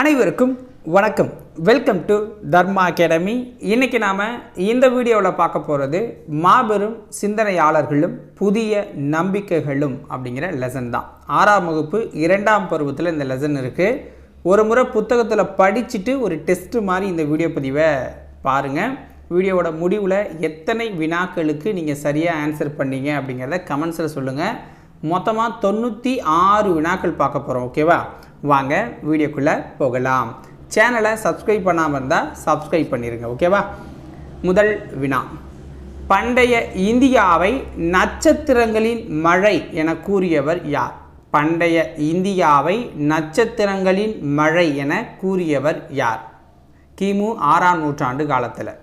அனைவருக்கும் வணக்கம். Welcome to Dharma academy இன்றைக்கி நாம் இந்த வீடியோவில் பார்க்க போகிறது மாபெரும் சிந்தனையாளர்களும் புதிய நம்பிக்கைகளும் அப்படிங்கிற லெசன் தான். ஆறாம் வகுப்பு இரண்டாம் பருவத்தில் இந்த லெசன் இருக்குது ஒரு முறை புத்தகத்தில் படிச்சுட்டு ஒரு டெஸ்ட்டு மாதிரி இந்த வீடியோ பதிவை பாருங்கள் வீடியோவோட முடிவில் எத்தனை வினாக்களுக்கு நீங்கள் சரியாக ஆன்சர் பண்ணீங்க அப்படிங்கிறத கமெண்ட்ஸில் சொல்லுங்கள் மொத்தமாக தொண்ணூற்றி ஆறு வினாக்கள் பார்க்க போகிறோம் ஓகேவா வாங்க வீடியோக்குள்ளே போகலாம். சேனலை சப்ஸ்கிரைப் பண்ணாமல் இருந்தால் சப்ஸ்கிரைப் பண்ணிடுங்க ஓகேவா முதல் வினா. பண்டைய இந்தியாவை நட்சத்திரங்களின் மழை என கூறியவர் யார்? பண்டைய இந்தியாவை நட்சத்திரங்களின் மழை என கூறியவர் யார்? கிமு ஆறாம் நூற்றாண்டு காலத்தில்.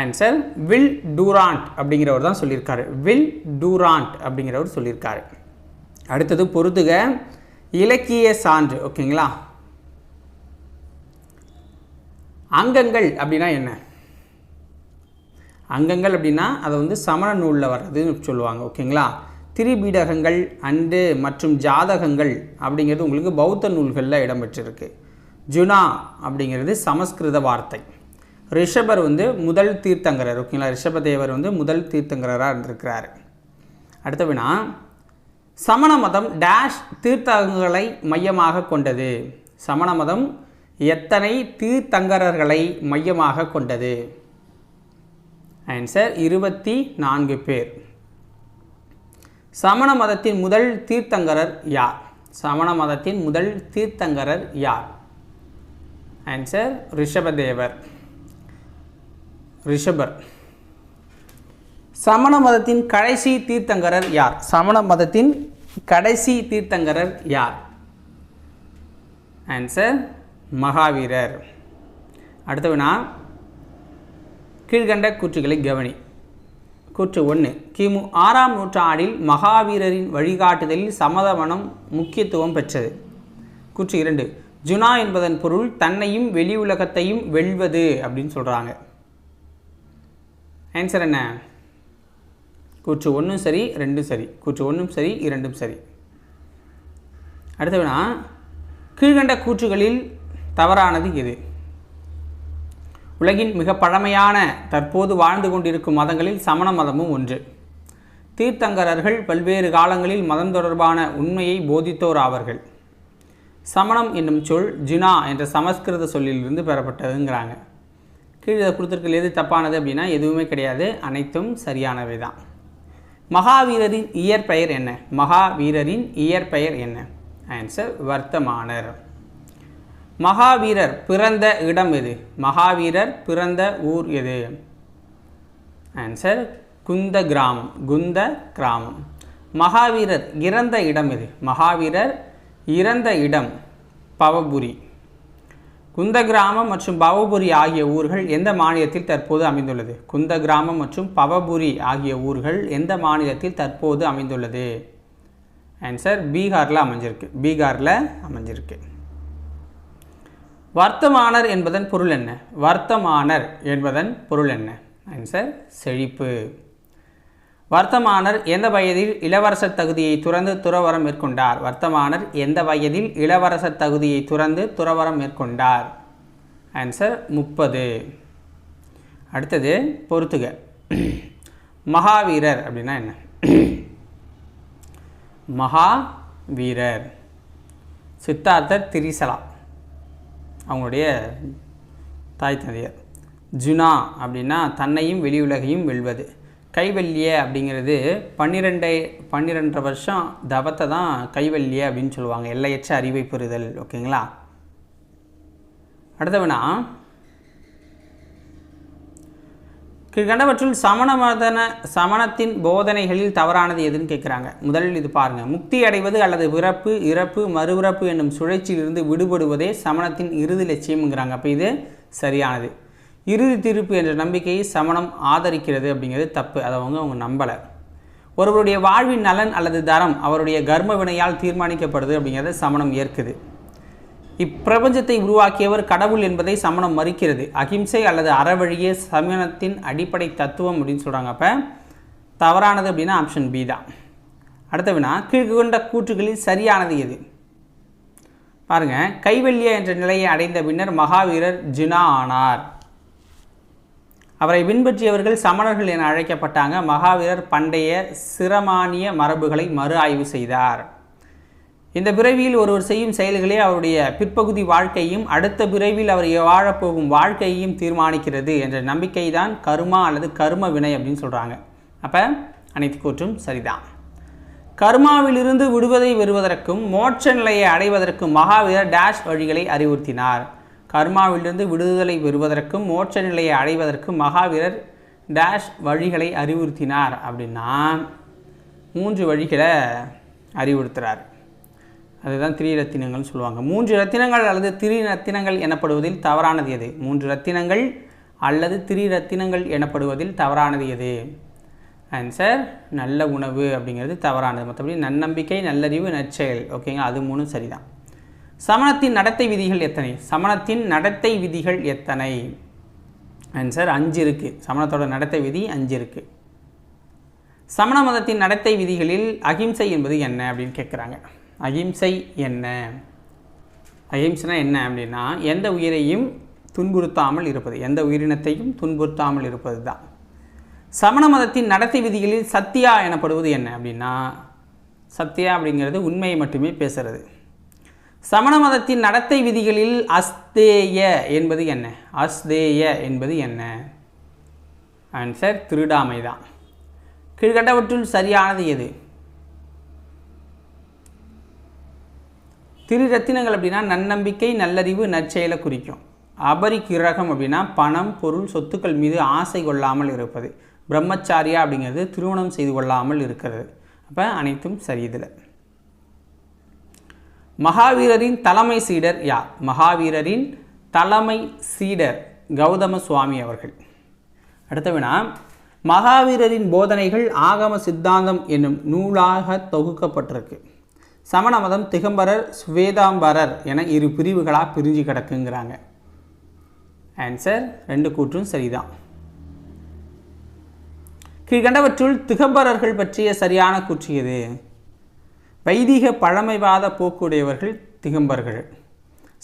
ஆன்சர் வில் டூராண்ட் அப்படிங்கிறவர் தான் சொல்லியிருக்காரு. வில் டூராண்ட் அப்படிங்கிறவர் சொல்லியிருக்காரு. அடுத்தது பொறுத்துக இலக்கிய சான்று ஓகேங்களா? அங்கங்கள் அப்படின்னா என்ன? அங்கங்கள் அப்படின்னா அதை வந்து சமண நூலில் வர்றதுன்னு சொல்லுவாங்க ஓகேங்களா? திரிபீடகங்கள் அண்டு மற்றும் ஜாதகங்கள் அப்படிங்கிறது உங்களுக்கு பௌத்த நூல்களில் இடம்பெற்றிருக்கு. ஜுனா அப்படிங்கிறது சமஸ்கிருத வார்த்தை. ரிஷபர் வந்து முதல் தீர்த்தங்கரர் ஓகேங்களா? ரிஷபதேவர் வந்து முதல் தீர்த்தங்கரராக இருந்திருக்கிறார். அடுத்த வினா சமண மதம் டேஷ் தீர்த்தங்களை மையமாக கொண்டது. சமண மதம் எத்தனை தீர்த்தங்கரர்களை மையமாக கொண்டது? ஆன்சர் இருபத்தி நான்கு பேர். சமண மதத்தின் முதல் தீர்த்தங்கரர் யார்? சமண மதத்தின் முதல் தீர்த்தங்கரர் யார்? ஆன்சர் ரிஷபதேவர். ரிஷபர். சமண மதத்தின் கடைசி தீர்த்தங்கரர் யார்? சமண மதத்தின் கடைசி தீர்த்தங்கரர் யார்? ஆன்சர் மகாவீரர். அடுத்த வினா கீழ்கண்ட கூற்றுகளை கவனி. கூற்று ஒன்று கிமு ஆறாம் நூற்றாண்டில் மகாவீரரின் வழிகாட்டுதலில் சமதமனம் முக்கியத்துவம் பெற்றது. கூற்று இரண்டு ஜுனா என்பதன் பொருள் தன்னையும் வெளி உலகத்தையும் வெல்வது அப்படின்னு சொல்கிறாங்க ஆன்சர் என்ன? கூற்று ஒன்றும் சரி ரெண்டும் சரி. கூற்று ஒன்றும் சரி இரண்டும் சரி. அடுத்த வினா கீழ்கண்ட கூற்றுகளில் தவறானது எது? உலகின் மிக பழமையான தற்போது வாழ்ந்து கொண்டிருக்கும் மதங்களில் சமண மதமும் ஒன்று. தீர்த்தங்கரர்கள் பல்வேறு காலங்களில் மதம் தொடர்பான உண்மையை போதித்தோர் ஆவர்கள். சமணம் என்னும் சொல் ஜினா என்ற சமஸ்கிருத சொல்லிலிருந்து பெறப்பட்டதுங்கிறாங்க. கீழே கொடுத்துருக்கிறது எது தப்பானது அப்படின்னா எதுவுமே கிடையாது. அனைத்தும் சரியானவை தான் மகாவீரரின் இயற்பெயர் என்ன? மகாவீரரின் இயற்பெயர் என்ன? ஆன்சர் வர்த்தமானர். மகாவீரர் பிறந்த இடம் எது? மகாவீரர் பிறந்த ஊர் எது? ஆன்சர் குந்த கிராமம் குந்த கிராமம். மகாவீரர் இறந்த இடம் எது? மகாவீரர் இறந்த இடம் பவபுரி. குந்த கிராமம் மற்றும் பவபுரி ஆகிய ஊர்கள் எந்த மாநிலத்தில் தற்போது அமைந்துள்ளது? குந்த கிராமம் மற்றும் பவபுரி ஆகிய ஊர்கள் எந்த மாநிலத்தில் தற்போது அமைந்துள்ளது? ஆன்சர் பீகாரில் அமைஞ்சிருக்கு. பீகாரில் அமைஞ்சிருக்கு. வர்த்தமானர் என்பதன் பொருள் என்ன? வர்த்தமானர் என்பதன் பொருள் என்ன? ஆன்சர் செழிப்பு. வர்த்தமானர் எந்த வயதில் இளவரசர் தகுதியை துறந்து துறவரம் மேற்கொண்டார்? வர்த்தமானர் எந்த வயதில் இளவரசர் தகுதியை துறந்து துறவரம் மேற்கொண்டார்? ஆன்சர் முப்பது. அடுத்தது பொறுத்துக. மகாவீரர் அப்படின்னா என்ன? மகாவீரர். சித்தார்த்தர் திரிசலா. அவங்களுடைய தாய் தந்தையர். ஜுனா அப்படின்னா தன்னையும் வெளியுலகையும் வெல்வது. கைவல்லிய அப்படிங்கிறது பன்னிரெண்டை பன்னிரெண்டரை வருஷம் தவத்தை தான் கைவல்லிய அப்படின்னு சொல்லுவாங்க. எல்லையற்ற அறிவை பெறுதல். ஓகேங்களா? அடுத்தவனா? கீழ்கண்டவற்றுள் சமண மதன சமணத்தின் போதனைகளில் தவறானது எதுன்னு கேட்குறாங்க முதலில் இது பாருங்கள் முக்தி அடைவது அல்லது பிறப்பு இறப்பு மறுபிறப்பு என்னும் சுழற்சியிலிருந்து விடுபடுவதே சமணத்தின் இறுதி லட்சியம்ங்கிறாங்க. அப்போ இது சரியானது. இறுதி தீர்ப்பு என்ற நம்பிக்கையை சமணம் ஆதரிக்கிறது அப்படிங்கிறது தப்பு. அதை அவங்க அவங்க நம்பலை. ஒருவருடைய வாழ்வின் நலன் அல்லது தரம் அவருடைய கர்ம வினையால் தீர்மானிக்கப்படுது அப்படிங்கிறத சமணம் ஏற்குது. இப்பிரபஞ்சத்தை உருவாக்கியவர் கடவுள் என்பதை சமணம் மறுக்கிறது. அகிம்சை அல்லது அறவழியே சமணத்தின் அடிப்படை தத்துவம் அப்படின்னு சொல்கிறாங்க அப்போ தவறானது அப்படின்னா ஆப்ஷன் பி தான். அடுத்த வினா கீழ்கொண்ட கூற்றுகளில் சரியானது எது? பாருங்க கைவல்ய என்ற நிலையை அடைந்த பின்னர் மகாவீரர் ஜினா ஆனார். அவரை பின்பற்றியவர்கள் சமணர்கள் என அழைக்கப்பட்டாங்க. மகாவீரர் பண்டைய சிரமானிய மரபுகளை மறு ஆய்வு செய்தார். இந்த பிறவியில் ஒருவர் செய்யும் செயல்களே அவருடைய பிற்பகுதி வாழ்க்கையும் அடுத்த பிறவியில் அவர் வாழப்போகும் வாழ்க்கையையும் தீர்மானிக்கிறது என்ற நம்பிக்கை தான் கருமா அல்லது கரும வினை அப்படின்னு சொல்கிறாங்க அப்போ அனைத்து கூற்றும் சரிதான். கர்மாவிலிருந்து விடுவதை பெறுவதற்கும் மோட்ச நிலையை அடைவதற்கும் மகாவீரர் டேஷ் வழிகளை அறிவுறுத்தினார். கர்மாவிலிருந்து விடுதலை பெறுவதற்கும் மோட்ச நிலையை அடைவதற்கும் மகாவீரர் டேஷ் வழிகளை அறிவுறுத்தினார். அப்படின்னா மூன்று வழிகளை அறிவுறுத்துகிறார் அதுதான் திரி ரத்தினங்கள்னு சொல்லுவாங்க. மூன்று ரத்தினங்கள் அல்லது திரி ரத்தினங்கள் எனப்படுவதில் தவறானது எது? மூன்று ரத்தினங்கள் அல்லது திரி ரத்தினங்கள் எனப்படுவதில் தவறானது எது? ஆன்சர் நல்ல உணவு அப்படிங்கிறது தவறானது. மற்றபடி நன்னம்பிக்கை நல்லறிவு நற்செயல். ஓகேங்களா அது மூணும் சரிதான். சமணத்தின் நடத்தை விதிகள் எத்தனை? சமணத்தின் நடத்தை விதிகள் எத்தனை? ஆன்சர் அஞ்சு இருக்குது சமணத்தோட நடத்தை விதி அஞ்சு இருக்குது சமண மதத்தின் நடத்தை விதிகளில் அகிம்சை என்பது என்ன அப்படின்னு கேட்குறாங்க அகிம்சை என்ன? அகிம்சைனா என்ன அப்படின்னா எந்த உயிரையும் துன்புறுத்தாமல் இருப்பது. எந்த உயிரினத்தையும் துன்புறுத்தாமல் இருப்பது தான் சமண மதத்தின் நடத்தை விதிகளில் சத்தியா எனப்படுவது என்ன அப்படின்னா சத்தியா அப்படிங்கிறது உண்மையை மட்டுமே பேசுறது. சமண மதத்தின் நடத்தை விதிகளில் அஸ்தேய என்பது என்ன? அஸ்தேய என்பது என்ன? ஆன்சர் திருடாமை தான் கீழ்கண்டவற்றுள் சரியானது எது? திரு ரத்தினங்கள் அப்படின்னா நன்னம்பிக்கை நல்லறிவு நற்செயலை குறிக்கும். அபரிக்கிரகம் அப்படின்னா பணம் பொருள் சொத்துக்கள் மீது ஆசை கொள்ளாமல் இருப்பது. பிரம்மச்சாரியா அப்படிங்கிறது திருமணம் செய்து கொள்ளாமல் இருக்கிறது. அப்போ அனைத்தும் சரி இதில். மகாவீரரின் தலைமை சீடர் யார்? மகாவீரரின் தலைமை சீடர் கௌதம சுவாமி அவர்கள். அடுத்த வினா மகாவீரரின் போதனைகள் ஆகம சித்தாந்தம் என்னும் நூலாக தொகுக்கப்பட்டிருக்கு. சமண மதம் திகம்பரர் சுவேதாம்பரர் என இரு பிரிவுகளாக பிரிஞ்சு கிடக்குங்கிறாங்க. ஆன்சர் ரெண்டு கூற்றும் சரிதான். கீழ்கண்டவற்றுள் திகம்பரர்கள் பற்றிய சரியான கூற்று எது? வைதிக பழமைவாத போக்குடையவர்கள் திகம்பர்கள்.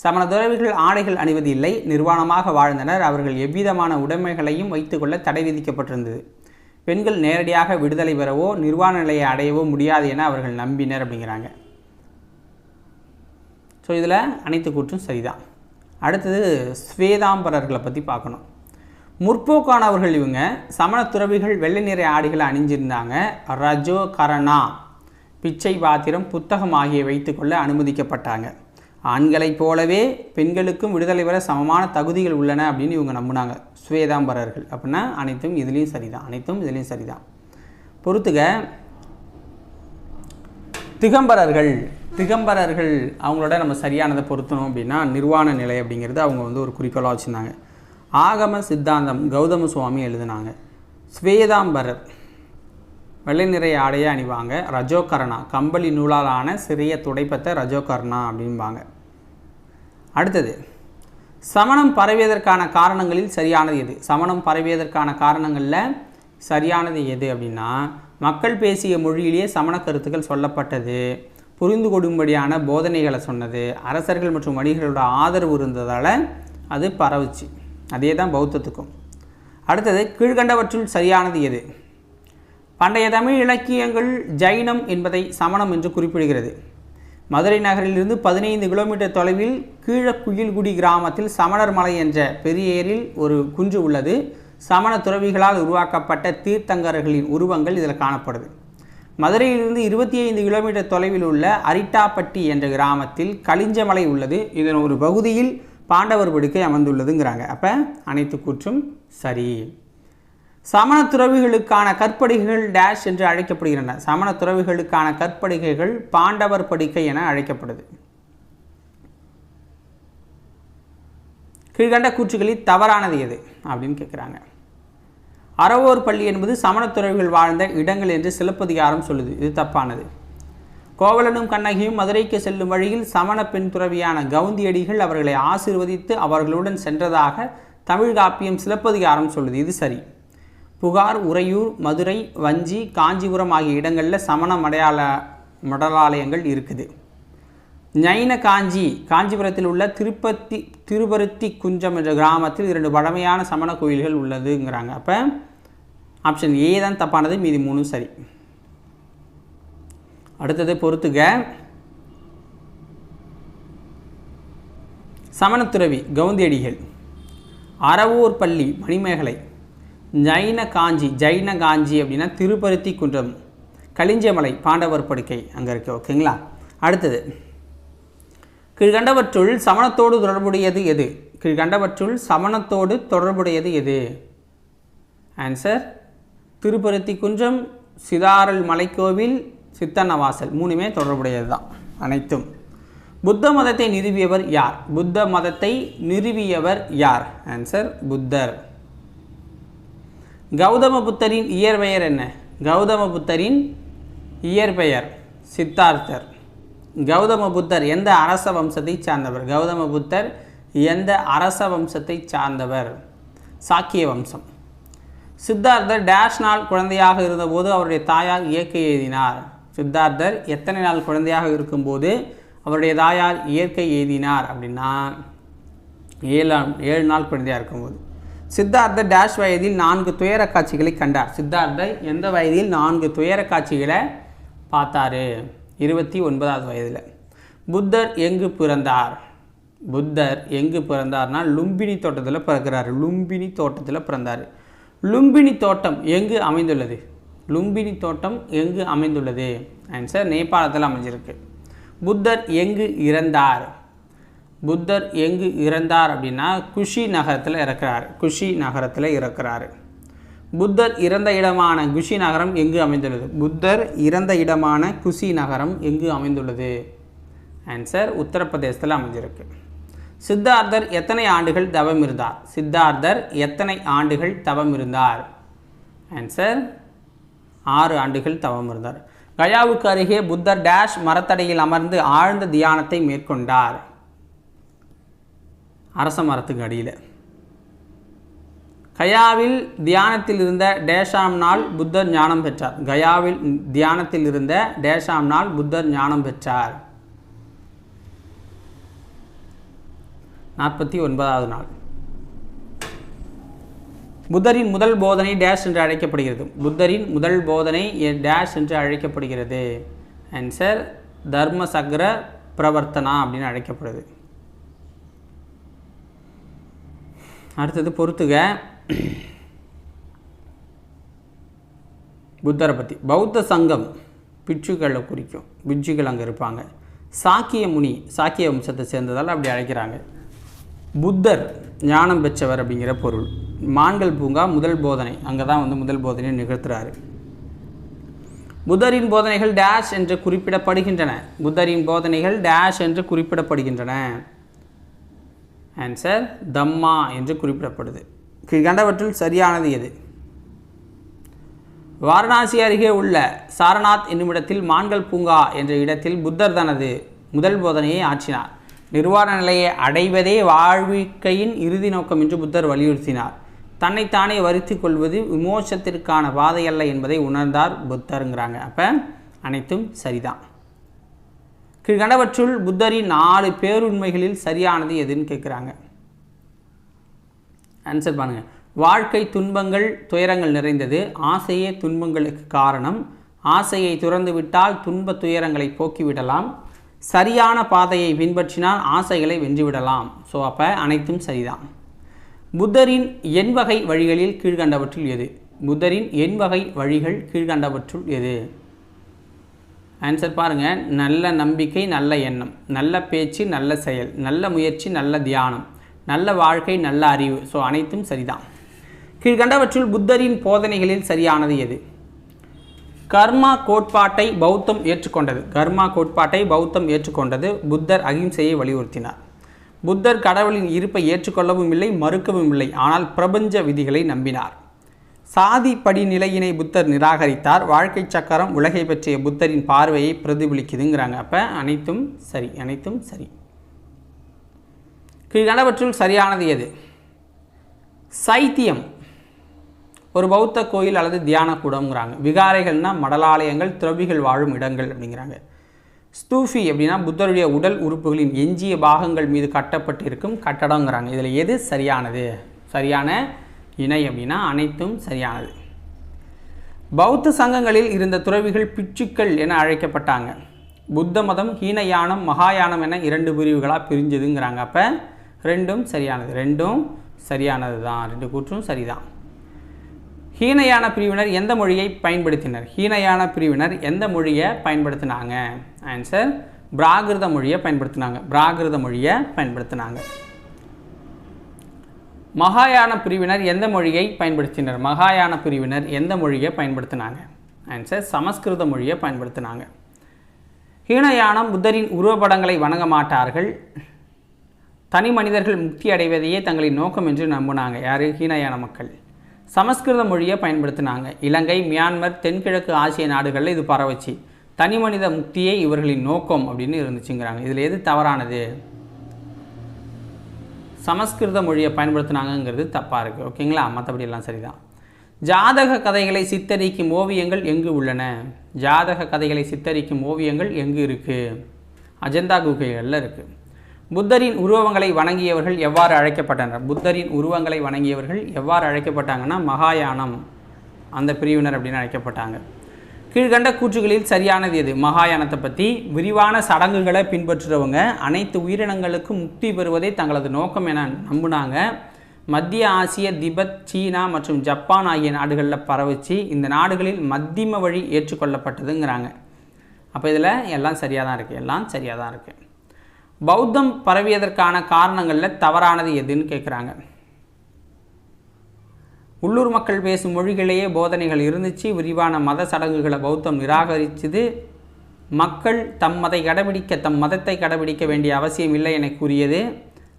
சமண துறவிகள் ஆடைகள் அணிவது இல்லை நிர்வாணமாக வாழ்ந்தனர். அவர்கள் எவ்விதமான உடைமைகளையும் வைத்துக்கொள்ள தடை விதிக்கப்பட்டிருந்தது. பெண்கள் நேரடியாக விடுதலை பெறவோ நிர்வாண நிலையை அடையவோ முடியாது என அவர்கள் நம்பினர் அப்படிங்கிறாங்க. ஸோ இதில் அனைத்து கூற்றும் சரிதான். அடுத்தது ஸ்வேதாம்பரர்களை பற்றி பார்க்கணும். முற்போக்கானவர்கள் இவங்க சமண துறவிகள் வெள்ளை நிற ஆடைகளை அணிஞ்சிருந்தாங்க. ரஜோ கரணா. பிச்சை பாத்திரம் புத்தகம் ஆகிய வைத்துக்கொள்ள அனுமதிக்கப்பட்டாங்க. ஆண்களைப் போலவே பெண்களுக்கும் விடுதலை பெற சமமான தகுதிகள் உள்ளன அப்படின்னு இவங்க நம்பினாங்க. ஸ்வேதாம்பரர்கள் அப்படின்னா அனைத்தும் இதுலேயும் சரிதான். அனைத்தும் இதுலேயும் சரிதான். பொறுத்துக திகம்பரர்கள் திகம்பரர்கள் அவங்களோட நம்ம சரியானதை பொருத்தணும் அப்படின்னா நிர்வாண நிலை அப்படிங்கிறது அவங்க வந்து ஒரு குறிக்கோளாக வச்சுருந்தாங்க. ஆகம சித்தாந்தம் கௌதம சுவாமி எழுதினாங்க. ஸ்வேதாம்பரர் வெள்ளை நிறை ஆடையை அணிவாங்க. ரஜோகர்ணா கம்பளி நூலால் ஆன சிறிய துடைப்பத்தை ரஜோகர்ணா அப்படிம்பாங்க. அடுத்தது சமணம் பரவியதற்கான காரணங்களில் சரியானது எது? சமணம் பரவியதற்கான காரணங்களில் சரியானது எது அப்படின்னா மக்கள் பேசிய மொழியிலேயே சமண கருத்துக்கள் சொல்லப்பட்டது புரிந்து கொடும்படியான போதனைகளை சொன்னது அரசர்கள் மற்றும் வணிகர்களோட ஆதரவு இருந்ததால் அது பரவுச்சு. அதே தான் பௌத்தத்துக்கும். அடுத்தது கீழ்கண்டவற்றுள் சரியானது எது? பண்டைய தமிழ் இலக்கியங்கள் ஜைனம் என்பதை சமணம் என்று குறிப்பிடுகிறது. மதுரை நகரிலிருந்து பதினைந்து கிலோமீட்டர் தொலைவில் கீழக்குயில்குடி கிராமத்தில் சமணர் மலை என்ற பெரிய ஏரில் ஒரு குன்று உள்ளது. சமண துறவிகளால் உருவாக்கப்பட்ட தீர்த்தங்கர்களின் உருவங்கள் இதில் காணப்படுது. மதுரையிலிருந்து இருபத்தி ஐந்து கிலோமீட்டர் தொலைவில் உள்ள அரிட்டாப்பட்டி என்ற கிராமத்தில் கலிஞ்சமலை உள்ளது. இதன் ஒரு பகுதியில் பாண்டவர் படுக்கை அமர்ந்துள்ளதுங்கிறாங்க அப்போ அனைத்து கூற்றும் சரி. சமண துறவிகளுக்கான கற்படிகைகள் டேஷ் என்று அழைக்கப்படுகின்றன. சமண துறவிகளுக்கான கற்படிகைகள் பாண்டவர் படிக்கை என அழைக்கப்படுது. கீழ்கண்ட கூற்றுகளில் தவறானது எது அப்படின்னு கேட்குறாங்க அறவோர் பள்ளி என்பது சமண துறவிகள் வாழ்ந்த இடங்கள் என்று சிலப்பதிகாரம் சொல்லுது. இது தப்பானது. கோவலனும் கண்ணகியும் மதுரைக்கு செல்லும் வழியில் சமண பெண் துறவியான கவுந்தியடிகள் அவர்களை ஆசிர்வதித்து அவர்களுடன் சென்றதாக தமிழ் காப்பியம் சிலப்பதிகாரம் சொல்லுது. இது சரி. புகார் உறையூர் மதுரை வஞ்சி காஞ்சிபுரம் ஆகிய இடங்களில் சமண மடையாள மடலாலயங்கள் இருக்குது. ஜைன காஞ்சி காஞ்சிபுரத்தில் உள்ள திருப்பத்தி திருபருத்தி குஞ்சம் என்ற கிராமத்தில் இரண்டு பழமையான சமண கோயில்கள் உள்ளதுங்கிறாங்க. அப்போ ஆப்ஷன் ஏ தான் தப்பானது மீதி மூணும் சரி. அடுத்தது பொறுத்துக. சமணத்துறவி கவுந்தியடிகள். அறவூர் பள்ளி மணிமேகலை. ஜைன காஞ்சி ஜைன காஞ்சி அப்படின்னா திருப்பருத்தி குன்றம் கலிஞ்சமலை பாண்டவர் படுக்கை அங்கே இருக்கு ஓகேங்களா அடுத்தது கீழ்கண்டவற்றுள் சமணத்தோடு தொடர்புடையது எது? கீழ்கண்டவற்றுள் சமணத்தோடு தொடர்புடையது எது? ஆன்சர் திருப்பருத்தி குன்றம் சிதாரல் மலைக்கோவில் சித்தன்னவாசல் மூணுமே தொடர்புடையது தான் அனைத்தும். புத்த மதத்தை நிறுவியவர் யார்? புத்த மதத்தை நிறுவியவர் யார்? ஆன்சர் புத்தர். கௌதம புத்தரின் இயற்பெயர் என்ன? கௌதம புத்தரின் இயற்பெயர் சித்தார்த்தர். கௌதம புத்தர் எந்த அரச வம்சத்தை சார்ந்தவர்? கௌதம புத்தர் எந்த அரச வம்சத்தை சார்ந்தவர்? சாக்கிய வம்சம். சித்தார்த்தர் டேஷ் நாள் குழந்தையாக இருந்தபோது அவருடைய தாயார் இயற்கை எழுதினார். சித்தார்த்தர் எத்தனை நாள் குழந்தையாக இருக்கும்போது அவருடைய தாயார் இயற்கை எழுதினார் அப்படின்னா ஏழாம் ஏழு நாள் குழந்தையாக இருக்கும்போது. சித்தார்த்த டேஷ் வயதில் நான்கு துயர காட்சிகளை கண்டார். சித்தார்த்த எந்த வயதில் நான்கு துயர காட்சிகளை பார்த்தாரு? இருபத்தி ஒன்பதாவது வயதில். புத்தர் எங்கு பிறந்தார்? புத்தர் எங்கு பிறந்தார்னா லும்பினி தோட்டத்தில் பிறக்கிறார். லும்பினி தோட்டத்தில் பிறந்தார். லும்பினி தோட்டம் எங்கு அமைந்துள்ளது? லும்பினி தோட்டம் எங்கு அமைந்துள்ளது? ஆன்சர் நேபாளத்தில் அமைஞ்சிருக்கு. புத்தர் எங்கு இறந்தார்? புத்தர் எங்கு இறந்தார் அப்படின்னா குஷி நகரத்தில் இறக்கிறார். குஷி நகரத்தில் இறக்கிறார். புத்தர் இறந்த இடமான குஷி நகரம் எங்கு அமைந்துள்ளது? புத்தர் இறந்த இடமான குஷி நகரம் எங்கு அமைந்துள்ளது? ஆன்சர் உத்தரப்பிரதேசத்தில் அமைஞ்சிருக்கு. சித்தார்த்தர் எத்தனை ஆண்டுகள் தவம் இருந்தார்? சித்தார்த்தர் எத்தனை ஆண்டுகள் தவம் இருந்தார்? ஆன்சர் ஆறு ஆண்டுகள் தவம் இருந்தார். கயாவுக்கு அருகே புத்தர் டேஷ் மரத்தடையில் அமர்ந்து ஆழ்ந்த தியானத்தை மேற்கொண்டார். அரச மரத்துக்கு அடியில். கயாவில் தியானத்தில் இருந்த டேஷாம் நாள் புத்தர் ஞானம் பெற்றார். கயாவில் தியானத்தில் இருந்த டேஷாம் நாள் புத்தர் ஞானம் பெற்றார். நாற்பத்தி ஒன்பதாவது நாள். புத்தரின் முதல் போதனை டேஷ் என்று அழைக்கப்படுகிறது. புத்தரின் முதல் போதனை டேஷ் என்று அழைக்கப்படுகிறது. ஆன்சர் தர்ம சக்ர பிரவர்த்தனா அப்படின்னு அழைக்கப்படுது. அடுத்தது பொறுத்துக. புத்தரை பற்றி பௌத்த சங்கம் பிட்சுக்களை குறிக்கும். பிட்சுகள் அங்கே இருப்பாங்க. சாக்கிய முனி சாக்கிய வம்சத்தை சேர்ந்ததால் அப்படி அழைக்கிறாங்க. புத்தர் ஞானம் பெற்றவர் அப்படிங்கிற பொருள். மான்கள் பூங்கா முதல் போதனை. அங்கே தான் வந்து முதல் போதனை நிகழ்த்துறாரு. புத்தரின் போதனைகள் டேஷ் என்று குறிப்பிடப்படுகின்றன. புத்தரின் போதனைகள் டேஷ் என்று குறிப்பிடப்படுகின்றன. ஆன்சர் தம்மா என்று குறிப்பிடப்படுது. கீழ்கண்டவற்றில் சரியானது எது? வாரணாசி அருகே உள்ள சாரநாத் என்னுமிடத்தில் மான்கள் பூங்கா என்ற இடத்தில் புத்தர் தனது முதல் போதனையை ஆற்றினார். நிர்வாண நிலையை அடைவதே வாழ்விக்கையின் இறுதி நோக்கம் என்று புத்தர் வலியுறுத்தினார். தன்னைத்தானே வருத்தி கொள்வது விமோசத்திற்கான பாதையல்ல என்பதை உணர்ந்தார் புத்தருங்கிறாங்க. அப்போ அனைத்தும் சரிதான். கீழ்கண்டவற்றுள் புத்தரின் நாலு பேருண்மைகளில் சரியானது எதுன்னு கேட்குறாங்க ஆன்சர் பாருங்கள் வாழ்க்கை துன்பங்கள் துயரங்கள் நிறைந்தது. ஆசையே துன்பங்களுக்கு காரணம். ஆசையை துறந்துவிட்டால் துன்ப துயரங்களை போக்கிவிடலாம். சரியான பாதையை பின்பற்றினால் ஆசைகளை வென்றுவிடலாம். ஸோ அப்போ அனைத்தும் சரிதான். புத்தரின் எண்வகை வழிகளில் கீழ்கண்டவற்றுள் எது? புத்தரின் எண்வகை வழிகள் கீழ்கண்டவற்றுள் எது? ஆன்சர் பாருங்கள் நல்ல நம்பிக்கை நல்ல எண்ணம். நல்ல பேச்சு நல்ல செயல். நல்ல முயற்சி நல்ல தியானம். நல்ல வாழ்க்கை நல்ல அறிவு. ஸோ அனைத்தும் சரிதான். கீழ்கண்டவற்றுள் புத்தரின் போதனைகளில் சரியானது எது? கர்மா கோட்பாட்டை பௌத்தம் ஏற்றுக்கொண்டது. கர்மா கோட்பாட்டை பௌத்தம் ஏற்றுக்கொண்டது. புத்தர் அகிம்சையை வலியுறுத்தினார். புத்தர் கடவுளின் இருப்பை ஏற்றுக்கொள்ளவும் இல்லை மறுக்கவும் இல்லை. ஆனால் பிரபஞ்ச விதிகளை நம்பினார். சாதி படிநிலையினை புத்தர் நிராகரித்தார். வாழ்க்கை சக்கரம் உலகை பற்றிய புத்தரின் பார்வையை பிரதிபலிக்குதுங்கிறாங்க. அப்போ அனைத்தும் சரி அனைத்தும் சரி. கீழ்கண்டவற்றுள் சரியானது எது? சைத்தியம். ஒரு பௌத்த கோயில் அல்லது தியான கூடம்ங்கிறாங்க. விகாரைகள்னால் மடலாலயங்கள் துறவிகள் வாழும் இடங்கள் அப்படிங்கிறாங்க. ஸ்தூஃபி அப்படின்னா புத்தருடைய உடல் உறுப்புகளின் எஞ்சிய பாகங்கள் மீது கட்டப்பட்டிருக்கும் கட்டடங்கிறாங்க. இதில் எது சரியானது? சரியான இணை அப்படின்னா அனைத்தும் சரியானது. பௌத்த சங்கங்களில் இருந்த துறவிகள் பிச்சுக்கள் என அழைக்கப்பட்டாங்க. புத்த மதம் ஹீனயானம் மகாயானம் என இரண்டு பிரிவுகளாக பிரிஞ்சதுங்கிறாங்க. அப்போ ரெண்டும் சரியானது. ரெண்டும் சரியானது தான் ரெண்டு கூற்றும் சரிதான். ஹீனயான பிரிவினர் எந்த மொழியை பயன்படுத்தினர்? ஹீனயான பிரிவினர் எந்த மொழியை பயன்படுத்தினாங்க? ஆன்சர் பிராகிருத மொழியை பயன்படுத்தினாங்க. பிராகிருத மொழியை பயன்படுத்தினாங்க. மகாயான பிரிவினர் எந்த மொழியை பயன்படுத்தினர்? மகாயான பிரிவினர் எந்த மொழியை பயன்படுத்தினாங்க? ஆன்சர் சமஸ்கிருத மொழியை பயன்படுத்தினாங்க. ஹீனயானம் புத்தரின் உருவப்படங்களை வணங்க மாட்டார்கள். தனி மனிதர்கள் முக்தி அடைவதையே தங்களின் நோக்கம் என்று நம்பினாங்க. யார்? ஹீனயான மக்கள். சமஸ்கிருத மொழியை பயன்படுத்தினாங்க. இலங்கை மியான்மர் தென்கிழக்கு ஆசிய நாடுகளில் இது பரவச்சு. தனி மனித முக்தியே இவர்களின் நோக்கம் அப்படின்னு இருந்துச்சுங்கிறாங்க. இதில் எது தவறானது? சமஸ்கிருத மொழியை பயன்படுத்தினாங்கங்கிறது தப்பாக இருக்குது ஓகேங்களா? மற்றபடி எல்லாம் சரிதான். ஜாதக கதைகளை சித்தரிக்கும் ஓவியங்கள் எங்கு உள்ளன? ஜாதக கதைகளை சித்தரிக்கும் ஓவியங்கள் எங்கு இருக்குது அஜந்தா குகைகளில் இருக்குது புத்தரின் உருவங்களை வணங்கியவர்கள் எவ்வாறு அழைக்கப்பட்டனர்? புத்தரின் உருவங்களை வணங்கியவர்கள் எவ்வாறு அழைக்கப்பட்டாங்கன்னா மகாயானம் அந்த பிரிவினர் அப்படின்னு அழைக்கப்பட்டாங்க. கீழ்கண்ட கூற்றுகளில் சரியானது எது? மகாயானத்தை பற்றி விரிவான சடங்குகளை பின்பற்றுறவங்க அனைத்து உயிரினங்களுக்கும் முக்தி பெறுவதே தங்களது நோக்கம் என நம்பினாங்க. மத்திய ஆசிய திபெத் சீனா மற்றும் ஜப்பான் ஆகிய நாடுகளில் பரவிச்சு இந்த நாடுகளில் மத்தியம வழி ஏற்றுக்கொள்ளப்பட்டதுங்கிறாங்க. அப்போ இதில் எல்லாம் சரியாக தான் இருக்குது எல்லாம் சரியாக தான் இருக்குது பௌத்தம் பரவியதற்கான காரணங்களில் தவறானது எதுன்னு கேட்குறாங்க உள்ளூர் மக்கள் பேசும் மொழிகளையே போதனைகள் இருந்துச்சு. விரிவான மத சடங்குகளை பௌத்தம் நிராகரிச்சது. மக்கள் தம் மதை கடைபிடிக்க தம் மதத்தை கடைபிடிக்க வேண்டிய அவசியம் இல்லை என கூறியது.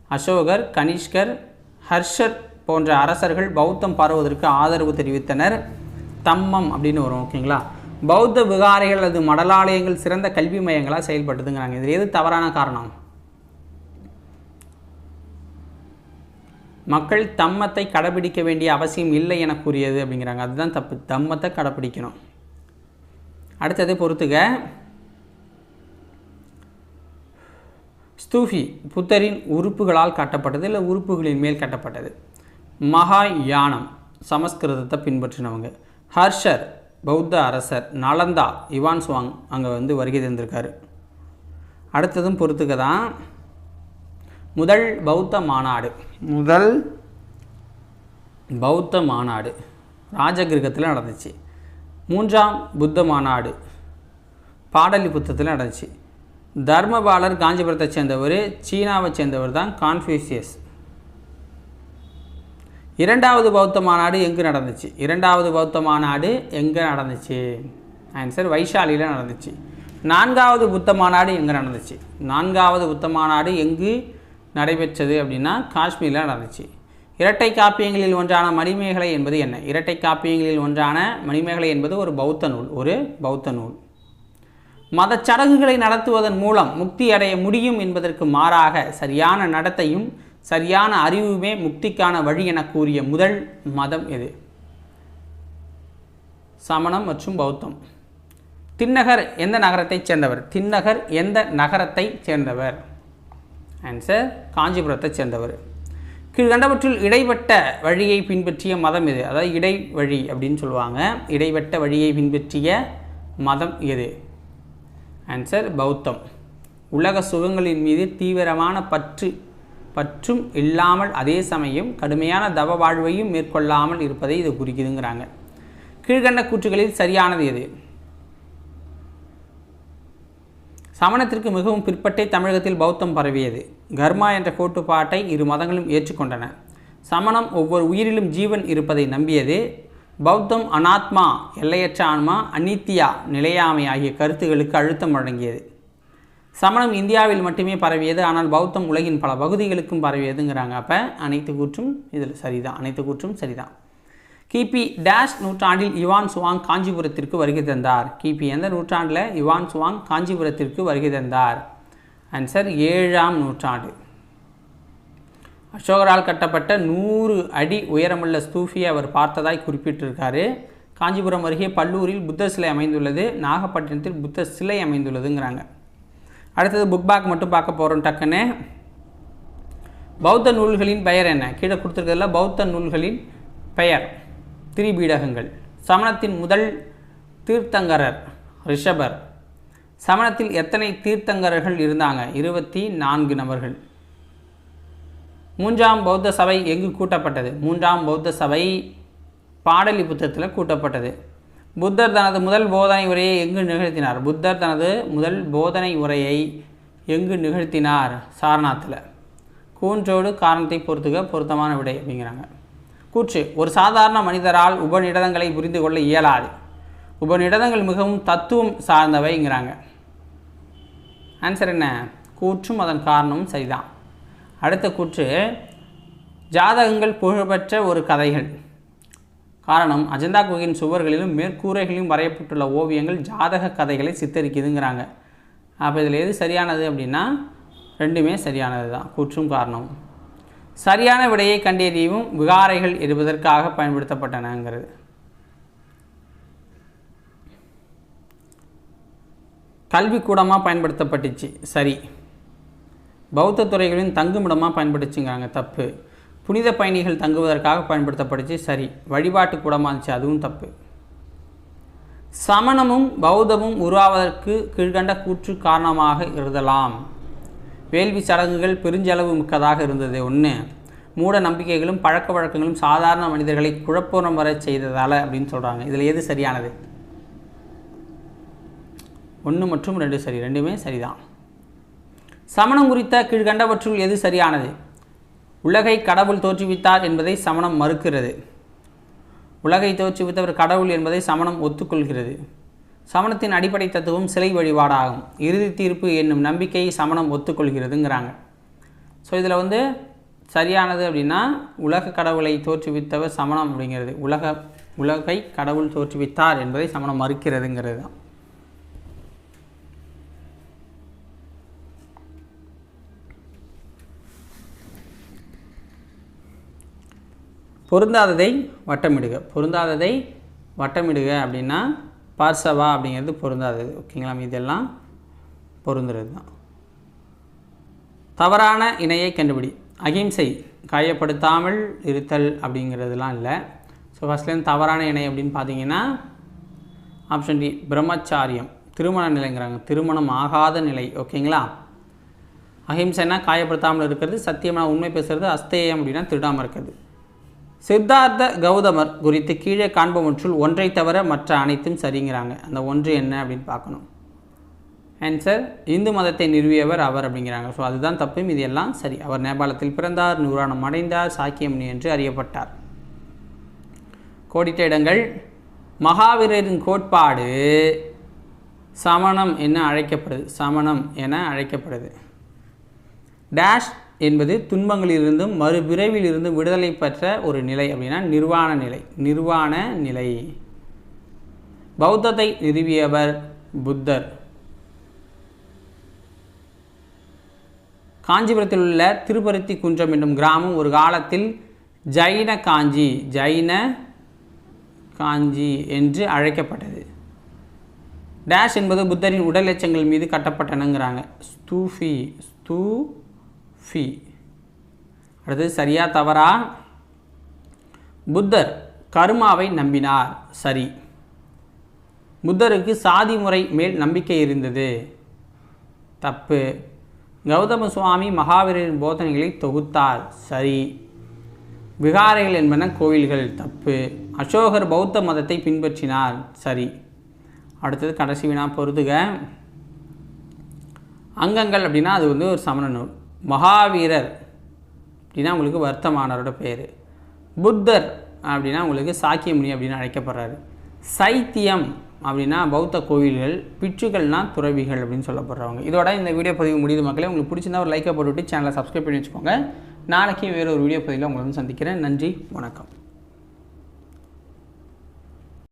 அசோகர் கனிஷ்கர் ஹர்ஷர் போன்ற அரசர்கள் பௌத்தம் பரவுவதற்கு ஆதரவு தெரிவித்தனர். தம்மம் அப்படின்னு வரும் ஓகேங்களா? பௌத்த விகாரைகள் அல்லது மடலாலயங்கள் சிறந்த கல்வி மையங்களாக செயல்பட்டதுங்கிறாங்க. இதில் எது தவறான காரணம்? மக்கள் தம்மத்தை கடைபிடிக்க வேண்டிய அவசியம் இல்லை என கூறியது அப்படிங்கிறாங்க. அதுதான் தப்பு. தம்மத்தை கடைப்பிடிக்கணும் அடுத்தது பொறுத்துக. ஸ்தூஃபி புத்தரின் உறுப்புகளால் கட்டப்பட்டது இல்லை உறுப்புகளின் மேல் கட்டப்பட்டது. மகாயானம் சமஸ்கிருதத்தை பின்பற்றினவங்க. ஹர்ஷர் பௌத்த அரசர் நலந்தா இவான் சுவாங் அங்கே வந்து வருகை தந்திருக்காரு. அடுத்ததும் பொறுத்துக்க தான் முதல் பௌத்த மாநாடு. முதல் பௌத்த மாநாடு. ராஜகிருகத்தில் நடந்துச்சு. மூன்றாம் புத்த மாநாடு. பாடலிபுத்தத்தில் நடந்துச்சு. தர்மபாலர் காஞ்சிபுரத்தை சேர்ந்தவர் சீனாவை சேர்ந்தவர் தான் கான்ஃபியூசியஸ் இரண்டாவது பௌத்த மாநாடு எங்கே நடந்துச்சு? இரண்டாவது பௌத்த மாநாடு எங்கே நடந்துச்சு? ஆன்சர் வைஷாலியில் நடந்துச்சு. நான்காவது புத்த மாநாடு எங்கே நடந்துச்சு? நான்காவது புத்த மாநாடு எங்கு நடைபெற்றது அப்படின்னா காஷ்மீரில் நடந்துச்சு. இரட்டை காப்பியங்களில் ஒன்றான மணிமேகலை என்பது என்ன? இரட்டை காப்பியங்களில் ஒன்றான மணிமேகலை என்பது ஒரு பௌத்த நூல் ஒரு பௌத்த நூல். மதச் சடங்குகளை நடத்துவதன் மூலம் முக்தி அடைய முடியும் என்பதற்கு மாறாக சரியான நடத்தையும் சரியான அறிவுமே முக்திக்கான வழி என கூறிய முதல் மதம் எது? சமணம் மற்றும் பௌத்தம். தின்னகர் எந்த நகரத்தைச் சேர்ந்தவர்? தின்னகர் எந்த நகரத்தைச் சேர்ந்தவர்? ஆன்சர் காஞ்சிபுரத்தைச் சேர்ந்தவர். கீழ்கண்டவற்றில் இடைப்பட்ட வழியை பின்பற்றிய மதம் எது? அதாவது இடை வழி அப்படின்னு சொல்லுவாங்க. இடைப்பட்ட வழியை பின்பற்றிய மதம் எது? ஆன்சர் பௌத்தம். உலக சுகங்களின் மீது தீவிரமான பற்று பற்றும் இல்லாமல் அதே சமயம் கடுமையான தவ வாழ்வையும் மேற்கொள்ளாமல் இருப்பதை இது குறிக்குதுங்கிறாங்க. கீழ்கண்ட கூற்றுகளில் சரியானது எது? சமணத்திற்கு மிகவும் பிற்பட்டே தமிழகத்தில் பௌத்தம் பரவியது. கர்மா என்ற கோட்டுப்பாட்டை இரு மதங்களும் ஏற்றுக்கொண்டன. சமணம் ஒவ்வொரு உயிரிலும் ஜீவன் இருப்பதை நம்பியது. பௌத்தம் அனாத்மா எல்லையற்ற ஆன்மா அனித்தியா நிலையாமை ஆகிய கருத்துகளுக்கு அழுத்தம் வழங்கியது. சமணம் இந்தியாவில் மட்டுமே பரவியது ஆனால் பௌத்தம் உலகின் பல பகுதிகளுக்கும் பரவியதுங்கிறாங்க. அப்போ அனைத்து கூற்றும் இதில் சரிதான். அனைத்து கூற்றும் சரிதான். கிபி டேஷ் நூற்றாண்டில் இவான் சுவாங் காஞ்சிபுரத்திற்கு வருகை தந்தார். கிபி எந்த நூற்றாண்டில்? இவான் சுவாங் காஞ்சிபுரத்திற்கு வருகை தந்தார். ஆன்சர் ஏழாம் நூற்றாண்டு. அசோகரால் கட்டப்பட்ட நூறு அடி உயரமுள்ள ஸ்தூஃபியை அவர் பார்த்ததாய் குறிப்பிட்டிருக்காரு. காஞ்சிபுரம் அருகே பல்லூரில் புத்த சிலை அமைந்துள்ளது. நாகப்பட்டினத்தில் புத்த சிலை அமைந்துள்ளதுங்கிறாங்க. அடுத்தது புக் பேக் மட்டும் பார்க்க போகிறோம் டக்குன்னு. பௌத்த நூல்களின் பெயர் என்ன? கீழே கொடுத்துருக்கிறதுல பௌத்த நூல்களின் பெயர். திரிபீடகங்கள். சமணத்தின் முதல் தீர்த்தங்கரர் ரிஷபர். சமணத்தில் எத்தனை தீர்த்தங்கரர்கள் இருந்தாங்க? இருபத்தி நான்கு நபர்கள். மூன்றாம் பௌத்த சபை எங்கு கூட்டப்பட்டது? மூன்றாம் பௌத்த சபை பாடலி புத்தத்தில் கூட்டப்பட்டது. புத்தர் தனது முதல் போதனை உரையை எங்கு நிகழ்த்தினார்? புத்தர் தனது முதல் போதனை உரையை எங்கு நிகழ்த்தினார்? சாரநாத்தில். கூன்றோடு காரணத்தை பொறுத்துக்க பொருத்தமான விடை அப்படிங்கிறாங்க. கூற்று ஒரு சாதாரண மனிதரால் உபநிடதங்களை புரிந்து கொள்ள இயலாது. உபநிடதங்கள் மிகவும் தத்துவம் சார்ந்தவைங்கிறாங்க. ஆன்சர் என்ன? கூற்றும் அதன் காரணமும் சரிதான். அடுத்த கூற்று ஜாதகங்கள் புகழ்பெற்ற ஒரு கதைகள். காரணம் அஜந்தா குகையின் சுவர்களிலும் மேற்கூரைகளிலும் வரையப்பட்டுள்ள ஓவியங்கள் ஜாதக கதைகளை சித்தரிக்குதுங்கிறாங்க. அப்போ இதில் எது சரியானது அப்படின்னா ரெண்டுமே சரியானது தான் கூற்றும் காரணமும் சரியான விடையை கண்டறியவும் விகாரைகள் இருப்பதற்காக பயன்படுத்தப்பட்டனங்கிறது. கல்விக்கூடமாக பயன்படுத்தப்பட்டுச்சு. சரி. பௌத்த துறைகளின் தங்குமிடமாக பயன்படுச்சுங்கிறாங்க தப்பு. புனித பயணிகள் தங்குவதற்காக பயன்படுத்தப்பட்டுச்சு சரி. வழிபாட்டு கூடமாக இருந்துச்சு அதுவும் தப்பு. சமணமும் பௌத்தமும் உருவாவதற்கு கீழ்கண்ட கூற்று காரணமாக இருந்தலாம் வேள்வி சடங்குகள் பெருஞ்சளவு மிக்கதாக இருந்தது. ஒன்று மூட நம்பிக்கைகளும் பழக்க வழக்கங்களும் சாதாரண மனிதர்களை குழப்பம் வர செய்ததால் அப்படின்னு சொல்கிறாங்க இதில் எது சரியானது? ஒன்று மற்றும் ரெண்டு சரி. ரெண்டுமே சரிதான். சமணம் குறித்த கீழ்கண்டவற்றுள் எது சரியானது? உலகை கடவுள் தோற்றுவித்தார் என்பதை சமணம் மறுக்கிறது. உலகை தோற்றுவித்தவர் கடவுள் என்பதை சமணம் ஒத்துக்கொள்கிறது. சமணத்தின் அடிப்படை தத்துவம் சிலை வழிபாடாகும். இறுதி தீர்ப்பு என்னும் நம்பிக்கையை சமணம் ஒத்துக்கொள்கிறதுங்கிறாங்க. ஸோ இதில் வந்து சரியானது அப்படின்னா உலக கடவுளை தோற்றுவித்தவர் சமணம் அப்படிங்கிறது. உலக உலகை கடவுள் தோற்றுவித்தார் என்பதை சமணம் மறுக்கிறதுங்கிறது தான். பொருந்தாததை வட்டமிடுக. பொருந்தாததை வட்டமிடுக அப்படின்னா பார்சவா அப்படிங்கிறது பொருந்தாது. ஓகேங்களா? இதெல்லாம் பொருந்துறது தான் தவறான இணையை கண்டுபிடி. அகிம்சை காயப்படுத்தாமல் இருத்தல் அப்படிங்கிறதுலாம் இல்லை. ஸோ ஃபஸ்ட்லேருந்து தவறான இணை அப்படின்னு பார்த்தீங்கன்னா ஆப்ஷன் டி பிரம்மச்சாரியம். திருமண நிலைங்கிறாங்க. திருமணம் ஆகாத நிலை. ஓகேங்களா? அஹிம்சைனா காயப்படுத்தாமல் இருக்கிறது சத்தியமான உண்மை பேசுகிறது அஸ்தேயம் அப்படின்னா திருடாமல் இருக்கிறது. சித்தார்த்த கௌதமர் குறித்து கீழே காண்பவற்றுள் ஒன்றை தவிர மற்ற அனைத்தும் சரிங்கிறாங்க. அந்த ஒன்று என்ன அப்படின்னு பார்க்கணும். ஆன்சர் இந்து மதத்தை நிறுவியவர் அவர் அப்படிங்கிறாங்க. ஸோ அதுதான் தப்பும் இது எல்லாம் சரி. அவர் நேபாளத்தில் பிறந்தார் நூறானம் அடைந்தார் சாக்கியமுனி என்று அறியப்பட்டார். கோடிட்ட இடங்கள் மகாவீரரின் கோட்பாடு சமணம் என அழைக்கப்படுது. சமணம் என அழைக்கப்படுது. டேஷ் என்பது துன்பங்களிலிருந்தும் மறுபிறவிலிருந்தும் விடுதலை பெற்ற ஒரு நிலை அப்படின்னா நிர்வாண நிலை. நிர்வாண நிலை. பௌத்தத்தை நிறுவியவர் புத்தர். காஞ்சிபுரத்தில் உள்ள திருப்பருத்தி குன்றம் என்னும் கிராமம் ஒரு காலத்தில் ஜைன காஞ்சி ஜைன காஞ்சி என்று அழைக்கப்பட்டது. டேஷ் என்பது புத்தரின் உடல் எச்சங்கள் மீது கட்டப்பட்டனங்கிறாங்க. ஸ்தூஃபி ஸ்தூ ஃபி. அடுத்தது சரியா தவறா? புத்தர் கருமாவை நம்பினார். சரி. புத்தருக்கு சாதி முறை மேல் நம்பிக்கை இருந்தது. தப்பு. கௌதம சுவாமி மகாவீரரின் போதனைகளை தொகுத்தார். சரி. விகாரைகள் என்பன கோவில்கள் தப்பு. அசோகர் பௌத்த மதத்தை பின்பற்றினார். சரி. அடுத்தது கடைசி வினா பொருத்துக அங்கங்கள் அப்படின்னா அது வந்து ஒரு சமண நூல். மகாவீரர் அப்படின்னா உங்களுக்கு வர்த்தமானரோட பேர். புத்தர் அப்படின்னா உங்களுக்கு சாக்கியமுனி அப்படின்னு அழைக்கப்படுறாரு. சைத்தியம் அப்படின்னா பௌத்த கோவில்கள் பிச்சுகள்னால் துறவிகள் அப்படின்னு சொல்லப்படுறவங்க. இதோட இந்த வீடியோ பதிவு முடியுது மக்களே. உங்களுக்கு பிடிச்சிருந்தா ஒரு லைக்கை போட்டுவிட்டு சேனலை சப்ஸ்கிரைப் பண்ணி வச்சுக்கோங்க. நாளைக்கு வேறு ஒரு வீடியோ பதிவில் உங்களை வந்து சந்திக்கிறேன். நன்றி வணக்கம்.